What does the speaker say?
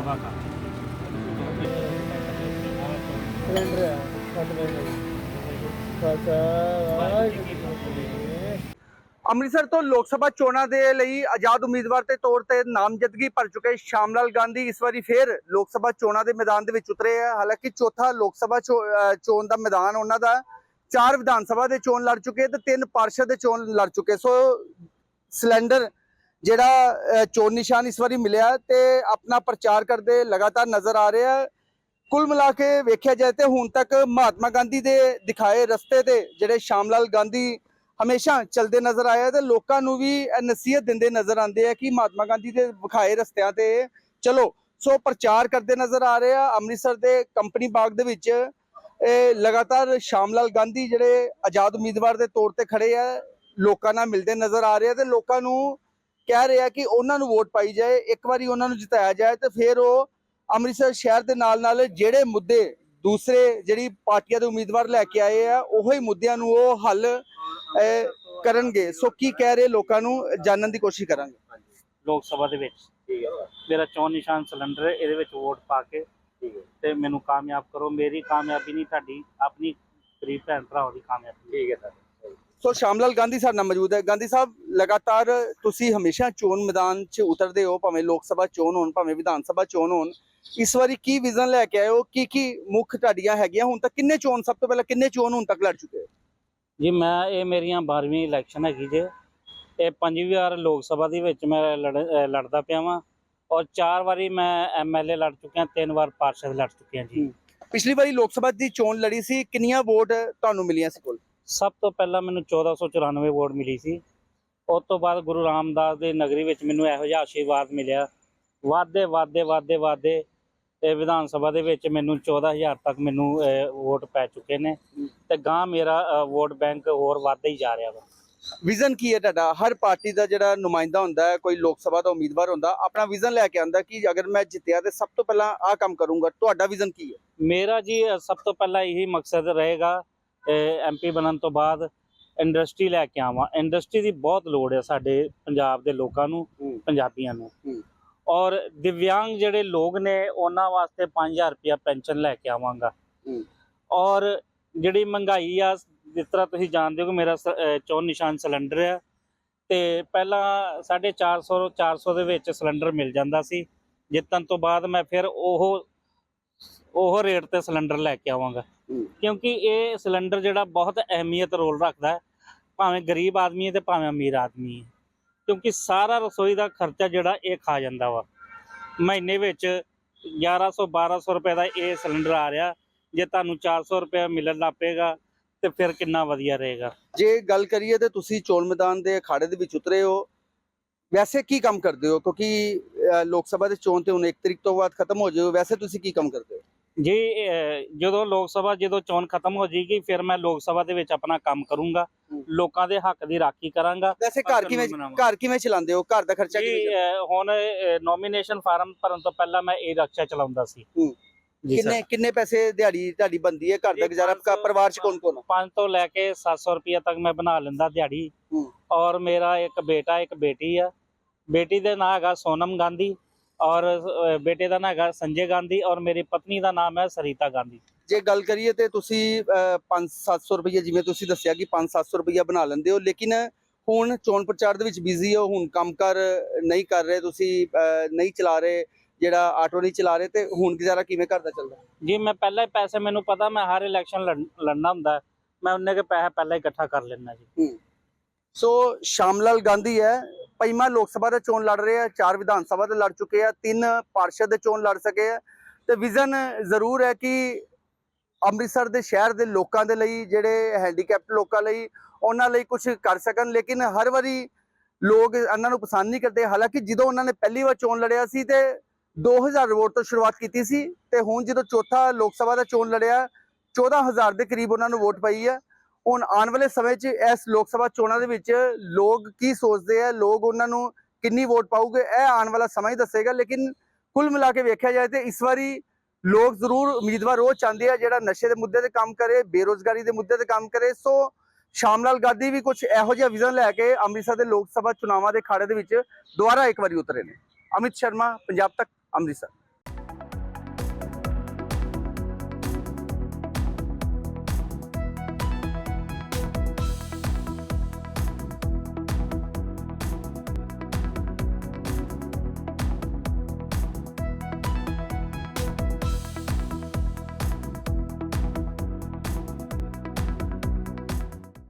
सभा का ਅੰਮ੍ਰਿਤਸਰ ਤੋਂ ਲੋਕ ਸਭਾ ਚੋਣਾਂ ਦੇ ਲਈ ਆਜ਼ਾਦ ਉਮੀਦਵਾਰ ਦੇ ਤੌਰ ਤੇ ਨਾਮਜ਼ਦਗੀ ਭਰ ਚੁੱਕੇ ਸ਼ਾਮਲਾਲ ਗਾਂਧੀ। ਇਸ ਵਾਰੀ ਫੇਰ ਲੋਕ ਸਭਾ ਚੋਣਾਂ ਦੇ ਮੈਦਾਨ ਦੇ ਵਿੱਚ ਉਤਰੇ ਆ। ਹਾਲਾਂਕਿ ਚੌਥਾ ਲੋਕ ਸਭਾ ਚੋਣ ਦਾ ਮੈਦਾਨ ਉਹਨਾਂ ਦਾ ਚਾਰ ਵਿਧਾਨ ਸਭਾ ਦੇ ਚੋਣ ਲੜ ਚੁੱਕੇ ਤੇ ਤਿੰਨ ਪਾਰਸ਼ਦ ਦੇ ਚੋਣ ਲੜ ਚੁੱਕੇ। ਸੋ ਸਿਲੰਡਰ ਜਿਹੜਾ, ਅਹ, ਚੋਣ ਨਿਸ਼ਾਨ ਇਸ ਵਾਰੀ ਮਿਲਿਆ ਤੇ ਆਪਣਾ ਪ੍ਰਚਾਰ ਕਰਦੇ ਲਗਾਤਾਰ ਨਜ਼ਰ ਆ ਰਿਹਾ ਕੁੱਲ ਮਿਲਾ ਕੇ ਵੇਖਿਆ ਜਾਏ ਤੇ ਹੁਣ ਤੱਕ ਮਹਾਤਮਾ ਗਾਂਧੀ ਦੇ ਦਿਖਾਏ ਰਸਤੇ ਤੇ ਜਿਹੜੇ ਸ਼ਾਮਲਾਲ ਗਾਂਧੀ ਹਮੇਸ਼ਾ ਚੱਲਦੇ ਨਜ਼ਰ ਆਏ ਤੇ ਲੋਕਾਂ ਨੂੰ ਵੀ ਨਸੀਹਤ ਦਿੰਦੇ ਨਜ਼ਰ ਆਉਂਦੇ ਆ ਕਿ ਮਹਾਤਮਾ ਗਾਂਧੀ ਦੇ ਵਿਖਾਏ ਰਸਤਿਆਂ ਤੇ ਚਲੋ, ਸੋ ਪ੍ਰਚਾਰ ਕਰਦੇ ਨਜ਼ਰ ਆ ਰਹੇ ਆ। ਅੰਮ੍ਰਿਤਸਰ ਦੇ ਕੰਪਨੀ ਬਾਗ ਦੇ ਵਿੱਚ, ਇਹ ਲਗਾਤਾਰ ਸ਼ਾਮਲਾਲ ਗਾਂਧੀ ਜਿਹੜੇ ਆਜ਼ਾਦ ਉਮੀਦਵਾਰ ਦੇ ਤੌਰ ਤੇ ਖੜੇ ਆ, ਲੋਕਾਂ ਨਾਲ ਮਿਲਦੇ ਨਜ਼ਰ ਆ ਰਹੇ ਆ ਤੇ ਲੋਕਾਂ ਨੂੰ ਕਹਿ ਰਹੇ ਕਿ ਉਹਨਾਂ ਨੂੰ ਵੋਟ ਪਾਈ ਜਾਏ ਇੱਕ ਵਾਰੀ ਉਹਨਾਂ ਨੂੰ ਜਿਤਾਇਆ ਜਾਏ ਤੇ ਫਿਰ ਉਹ ਅੰਮ੍ਰਿਤਸਰ ਸ਼ਹਿਰ ਦੇ ਨਾਲ ਨਾਲ ਜਿਹੜੇ ਮੁੱਦੇ ਦੂਸਰੇ ਜਿਹੜੀ ਪਾਰਟੀਆਂ ਦੇ ਉਮੀਦਵਾਰ ਲੈ ਕੇ ਆਏ ਆ ਉਹੀ ਮੁੱਦਿਆਂ ਨੂੰ ਉਹ ਹੱਲ ਕਰਨਗੇ। ਸੋ ਕੀ ਕਹਿ ਰਹੇ ਲੋਕਾਂ ਨੂੰ ਜਾਣਨ ਦੀ ਕੋਸ਼ਿਸ਼ ਕਰਾਂਗੇ। ਲੋਕ ਸਭਾ ਦੇ ਵਿੱਚ। ਠੀਕ ਹੈ। ਮੇਰਾ ਚੋਣ ਨਿਸ਼ਾਨ ਸਿਲੰਡਰ ਹੈ ਇਹਦੇ ਵਿੱਚ ਵੋਟ ਪਾ ਕੇ ਠੀਕ ਹੈ। ਤੇ ਮੈਨੂੰ ਕਾਮਯਾਬ ਕਰੋ। ਮੇਰੀ ਕਾਮਯਾਬੀ ਨਹੀਂ ਤੁਹਾਡੀ ਆਪਣੀ ਗਰੀਬ ਭੈਣ ਭਰਾਵਾਂ ਦੀ ਕਾਮਯਾਬੀ। ਠੀਕ ਹੈ ਸਰ। ਸੋ ਸ਼ਾਮਲਾਲ ਗਾਂਧੀ ਸਾਡੇ ਨਾਲ ਮੌਜੂਦ ਹੈ। ਗਾਂਧੀ ਸਾਹਿਬ ਲਗਾਤਾਰ ਤੁਸੀਂ ਹਮੇਸ਼ਾ ਚੋਣ ਮੈਦਾਨ 'ਚ ਉਤਰਦੇ ਹੋ ਭਾਵੇਂ ਲੋਕ ਸਭਾ ਚੋਣ ਹੋਣ ਭਾਵੇਂ ਵਿਧਾਨ ਸਭਾ ਚੋਣ ਹੋਣ। ਇਸ ਵਾਰੀ ਕੀ ਵਿਜ਼ਨ ਲੈ ਕੇ ਆਏ ਹੋ? ਕੀ ਕੀ ਮੁੱਖ ਤੁਹਾਡੀਆਂ ਹੈਗੀਆਂ? ਹੁਣ ਤੱਕ ਕਿੰਨੇ ਚੋਣ ਸਭ ਤੋਂ ਪਹਿਲਾਂ ਕਿੰਨੇ ਚੋਣ ਹੁਣ ਤੱਕ ਲੜ ਚੁੱਕੇ ਹੋ? ਜੀ ਮੈਂ ਇਹ ਮੇਰੀਆਂ 12ਵੀਂ ਇਲੈਕਸ਼ਨ ਹੈਗੀ ਜੇ। ਇਹ ਪੰਜਵੀਂ ਵਾਰ ਲੋਕ ਸਭਾ ਦੇ ਵਿੱਚ ਮੈਂ ਲੜਦਾ ਪਿਆ ਵਾਂ। ਔਰ ਚਾਰ ਵਾਰੀ ਮੈਂ ਐਮਐਲਏ ਲੜ ਚੁੱਕਿਆ ਤਿੰਨ ਵਾਰ ਪਾਰਸ਼ਦ ਲੜ ਚੁੱਕਿਆ ਜੀ। ਪਿਛਲੀ ਵਾਰੀ ਲੋਕ ਸਭਾ ਦੀ ਚੋਣ ਲੜੀ ਸੀ। ਕਿੰਨੀਆਂ ਵੋਟ ਤੁਹਾਨੂੰ ਮਿਲੀਆਂ ਸੀ ਕੋਲ? ਸਭ ਤੋਂ ਪਹਿਲਾਂ ਮੈਨੂੰ 1494 ਵੋਟ ਮਿਲੀ ਸੀ। ਉਸ ਤੋਂ ਬਾਅਦ ਗੁਰੂ ਰਾਮਦਾਸ ਦੇ ਨਗਰੀ ਵਿੱਚ ਮੈਨੂੰ ਇਹੋ ਜਿਹਾ ਆਸ਼ੀਰਵਾਦ ਮਿਲਿਆ। ਵਾਧੇ ਵਾਧੇ ਵਾਧੇ ਵਾਧੇ ਇਹ ਵਿਧਾਨ ਸਭਾ ਦੇ ਵਿੱਚ ਮੈਨੂੰ 14000 ਤੱਕ ਮੈਨੂੰ ਵੋਟ ਪੈ ਚੁੱਕੇ ਨੇ ਤੇ ਗਾਂ ਮੇਰਾ ਵੋਟ ਬੈਂਕ ਹੋਰ ਵੱਧਦਾ ਹੀ ਜਾ ਰਿਹਾ ਵਾ। ਵਿਜ਼ਨ ਕੀ ਹੈ ਤੁਹਾਡਾ? ਹਰ ਪਾਰਟੀ ਦਾ ਜਿਹੜਾ ਨੁਮਾਇੰਦਾ ਹੁੰਦਾ ਹੈ ਕੋਈ ਲੋਕ ਸਭਾ ਦਾ ਉਮੀਦਵਾਰ ਹੁੰਦਾ ਆਪਣਾ ਵਿਜ਼ਨ ਲੈ ਕੇ ਆਂਦਾ ਕਿ ਅਗਰ ਮੈਂ ਜਿੱਤਿਆ ਤੇ ਸਭ ਤੋਂ ਪਹਿਲਾਂ ਆਹ ਕੰਮ ਕਰੂੰਗਾ ਤੁਹਾਡਾ ਵਿਜ਼ਨ ਕੀ ਹੈ? ਮੇਰਾ ਜੀ ਸਭ ਤੋਂ ਪਹਿਲਾਂ ਇਹੀ ਮਕਸਦ ਰਹੇਗਾ ਐਮਪੀ ਬਣਨ ਤੋਂ ਬਾਅਦ ਇੰਡਸਟਰੀ ਲੈ ਕੇ ਆਵਾਂ ਇੰਡਸਟਰੀ ਦੀ ਬਹੁਤ ਲੋੜ ਹੈ ਸਾਡੇ ਪੰਜਾਬ ਦੇ ਲੋਕਾਂ ਨੂੰ। ਪੰਜਾਬੀਆਂ ਨੂੰ। ਔਰ ਦਿਵਿਆਂਗ ਜਿਹੜੇ ਲੋਕ ਨੇ ਉਹਨਾਂ ਵਾਸਤੇ 5000 ਰੁਪਇਆ ਪੈਨਸ਼ਨ ਲੈ ਕੇ ਆਵਾਂਗਾ। ਔਰ ਜਿਹੜੀ ਮਹਿੰਗਾਈ ਆ ਜਿਸ ਤਰ੍ਹਾਂ ਤੁਸੀਂ ਜਾਣਦੇ ਹੋ ਕਿ ਮੇਰਾ ਚੋਣ ਨਿਸ਼ਾਨ ਸਿਲੰਡਰ ਆ ਤੇ ਪਹਿਲਾਂ 450 400 ਦੇ ਵਿੱਚ ਸਿਲੰਡਰ ਮਿਲ ਜਾਂਦਾ ਸੀ ਜਿੱਤਣ ਤੋਂ ਬਾਅਦ ਮੈਂ ਫਿਰ ਉਹ ਉਹ ਰੇਟ ਤੇ ਸਿਲੰਡਰ ਲੈ ਕੇ ਆਵਾਂਗਾ। ਕਿਉਂਕਿ ਇਹ ਸਿਲੰਡਰ ਜਿਹੜਾ ਬਹੁਤ ਅਹਿਮੀਅਤ ਰੋਲ ਰੱਖਦਾ ਹੈ, ਭਾਵੇਂ ਗਰੀਬ ਆਦਮੀ ਹੈ ਤੇ ਭਾਵੇਂ ਅਮੀਰ ਆਦਮੀ ਹੈ। ਕਿਉਂਕਿ ਸਾਰਾ ਰਸੋਈ ਦਾ ਖਰਚਾ ਜਿਹੜਾ ਇਹ ਖਾ ਜਾਂਦਾ ਵਾ। ਮਹੀਨੇ ਵਿੱਚ 1100 1200 ਰੁਪਏ ਦਾ ਇਹ ਸਿਲੰਡਰ ਆ ਰਿਹਾ। ਜੇ ਤੁਹਾਨੂੰ 400 ਰੁਪਏ ਮਿਲਣ ਲੱਗ ਪਏਗਾ ਤੇ ਫਿਰ ਕਿੰਨਾ ਵਧੀਆ ਰਹੇਗਾ। ਜੇ ਗੱਲ ਕਰੀਏ ਤੇ ਤੁਸੀਂ ਚੋਣ ਮੈਦਾਨ ਦੇ ਅਖਾੜੇ ਦੇ ਵਿੱਚ ਉਤਰੇ ਹੋ, ਵੈਸੇ ਕੀ ਕੰਮ ਕਰਦੇ ਹੋ? ਕਿਉਂਕਿ ਲੋਕ ਸਭਾ ਦੇ ਚੋਣ ਤੇ ਹੁਣ 1 ਤਰੀਕ ਤੋਂ ਬਾਅਦ ਖਤਮ ਹੋ ਜਾਊ ਵੈਸੇ ਤੁਸੀਂ ਕੀ ਕੰਮ ਕਰਦੇ ਹੋ? ਜੀ ਜਦੋਂ ਲੋਕ ਸਭਾ ਜਦੋਂ ਚੋਣ ਖਤਮ ਹੋ ਜਾਏਗੀ ਫਿਰ ਮੈਂ ਲੋਕ ਸਭਾ ਦੇ ਵਿੱਚ ਆਪਣਾ ਕੰਮ ਕਰੂੰਗਾ। ਲੋਕਾਂ ਦੇ ਹੱਕ ਦੀ ਰਾਖੀ ਕਰਾਂਗਾ। ਵੈਸੇ ਘਰ ਕਿਵੇਂ। ਘਰ ਕਿਵੇਂ ਚਲਾਉਂਦੇ ਹੋ? ਘਰ ਦਾ ਖਰਚਾ ਕਿਵੇਂ ਹੁਣ ਨੋਮੀਨੇਸ਼ਨ ਫਾਰਮ ਭਰਨ ਤੋਂ ਪਹਿਲਾਂ ਮੈਂ ਇਹ ਰਕਸ਼ਾ ਚਲਾਉਂਦਾ ਸੀ। ਕਿੰਨੇ ਕਿੰਨੇ ਪੈਸੇ ਦਿਹਾੜੀ ਤੁਹਾਡੀ ਬੰਦੀ ਹੈ? ਘਰ ਦਾ ਗੁਜ਼ਾਰਾ ਸੌ- ਪਰਿਵਾਰ ਚ ਕੌਣ ਕੌਣ ਹੈ? 5 ਤੋਂ ਲੈ ਕੇ 700 ਰੁਪਏ ਤੱਕ ਮੈਂ ਬਣਾ ਲੈਂਦਾ ਦਿਹਾੜੀ। ਔਰ ਮੇਰਾ ਇੱਕ ਬੇਟਾ ਇੱਕ ਬੇਟੀ ਆ। ਬੇਟੀ ਦਾ ਨਾਮ ਹੈਗਾ ਸੋਨਮ ਗਾਂਧੀ। ਔਰ ਬੇਟੇ ਦਾ ਨਾਮ ਹੈਗਾ ਸੰਜੇ ਗਾਂਧੀ ਔਰ ਮੇਰੀ ਪਤਨੀ ਦਾ ਨਾਮ ਹੈ ਸਰੀਤਾ ਗਾਂਧੀ। ਜੇ ਗੱਲ ਕਰੀਏ ਤੇ ਤੁਸੀਂ 5-700 ਰੁਪਏ ਜਿਵੇਂ ਤੁਸੀਂ ਦੱਸਿਆ ਕਿ 5-700 ਰੁਪਏ ਬਣਾ ਲੈਂਦੇ ਹੋ ਲੇਕਿਨ ਹੁਣ ਚੋਣ ਪ੍ਰਚਾਰ ਦੇ ਵਿੱਚ ਬਿਜ਼ੀ ਹੋ ਹੁਣ ਕੰਮ ਕਰ ਨਹੀਂ ਕਰ ਰਹੇ ਤੁਸੀਂ ਨਹੀਂ ਚਲਾ ਰਹੇ ਜਿਹੜਾ ਆਟੋ ਨਹੀਂ ਚਲਾ ਰਹੇ ਤੇ ਹੁਣ ਗੁਜ਼ਾਰਾ ਕਿਵੇਂ ਘਰ ਦਾ ਚੱਲਦਾ? ਜੀ ਮੈਂ ਪਹਿਲਾਂ ਹੀ ਪੈਸੇ ਮੈਨੂੰ ਪਤਾ ਮੈਂ ਹਰ ਇਲੈਕਸ਼ਨ ਲੜਨਾ ਹੁੰਦਾ। ਮੈਂ ਉਹਨੇ ਕੇ ਪੈਸੇ ਪਹਿਲਾਂ ਹੀ ਇਕੱਠਾ ਕਰ ਲੈਣਾ ਜੀ। ਸੋ ਸ਼ਾਮਲਾਲ ਗਾਂਧੀ ਹੈ ਪੰਜਵਾਂ ਲੋਕ ਸਭਾ ਦਾ ਚੋਣ ਲੜ ਰਹੇ ਆ, ਚਾਰ ਵਿਧਾਨ ਸਭਾ ਦੇ ਲੜ ਚੁੱਕੇ ਆ, ਤਿੰਨ ਪਾਰਸ਼ਦ ਦੇ ਚੋਣ ਲੜ ਸਕੇ ਆ। ਤੇ ਵਿਜ਼ਨ ਜ਼ਰੂਰ ਹੈ ਕਿ ਅੰਮ੍ਰਿਤਸਰ ਦੇ ਸ਼ਹਿਰ ਦੇ ਲੋਕਾਂ ਦੇ ਲਈ, ਜਿਹੜੇ ਹੈਂਡੀਕੈਪਟ ਲੋਕਾਂ ਲਈ, ਉਹਨਾਂ ਲਈ ਕੁਝ ਕਰ ਸਕਣ। ਲੇਕਿਨ ਹਰ ਵਾਰੀ ਲੋਕ ਇਹਨਾਂ ਨੂੰ ਪਸੰਦ ਨਹੀਂ ਕਰਦੇ। ਹਾਲਾਂਕਿ ਜਦੋਂ ਉਹਨਾਂ ਨੇ ਪਹਿਲੀ ਵਾਰ ਚੋਣ ਲੜਿਆ ਸੀ ਤੇ 2000 ਵੋਟ ਤੋਂ ਸ਼ੁਰੂਆਤ ਕੀਤੀ ਸੀ ਤੇ ਹੁਣ ਜਦੋਂ ਚੌਥਾ ਲੋਕ ਸਭਾ ਦਾ ਚੋਣ ਲੜਿਆ 14000 ਦੇ ਕਰੀਬ ਉਹਨਾਂ ਨੂੰ ਵੋਟ ਪਈ ਹੈ ਹੁਣ ਆਉਣ ਵਾਲੇ ਸਮੇਂ 'ਚ ਇਸ ਲੋਕ ਸਭਾ ਚੋਣਾਂ ਦੇ ਵਿੱਚ ਲੋਕ ਕੀ ਸੋਚਦੇ ਆ? ਲੋਕ ਉਹਨਾਂ ਨੂੰ ਕਿੰਨੀ ਵੋਟ ਪਾਉਗੇ ਇਹ ਆਉਣ ਵਾਲਾ ਸਮਾਂ ਹੀ ਦੱਸੇਗਾ, ਲੇਕਿਨ ਕੁੱਲ ਮਿਲਾ ਕੇ ਵੇਖਿਆ ਜਾਏ ਤੇ ਇਸ ਵਾਰੀ ਲੋਕ ਜ਼ਰੂਰ ਉਮੀਦਵਾਰ ਉਹ ਚਾਹੁੰਦੇ ਆ ਜਿਹੜਾ ਨਸ਼ੇ ਦੇ ਮੁੱਦੇ ਤੇ ਕੰਮ ਕਰੇ, ਬੇਰੋਜ਼ਗਾਰੀ ਦੇ ਮੁੱਦੇ ਤੇ ਕੰਮ ਕਰੇ। ਸੋ ਸ਼ਾਮਲਾਲ ਗਾਂਧੀ ਵੀ ਕੁਝ ਇਹੋ ਜਿਹਾ ਵਿਜ਼ਨ ਲੈ ਕੇ ਅੰਮ੍ਰਿਤਸਰ ਦੇ ਲੋਕ ਸਭਾ ਚੁਣਾਵਾਂ ਦੇ ਖਾੜੇ ਦੇ ਵਿੱਚ ਦੁਬਾਰਾ ਇੱਕ ਵਾਰੀ ਉਤਰੇ ਨੇ। ਅਮਿਤ ਸ਼ਰਮਾ, ਪੰਜਾਬ ਤੱਕ, ਅੰਮ੍ਰਿਤਸਰ।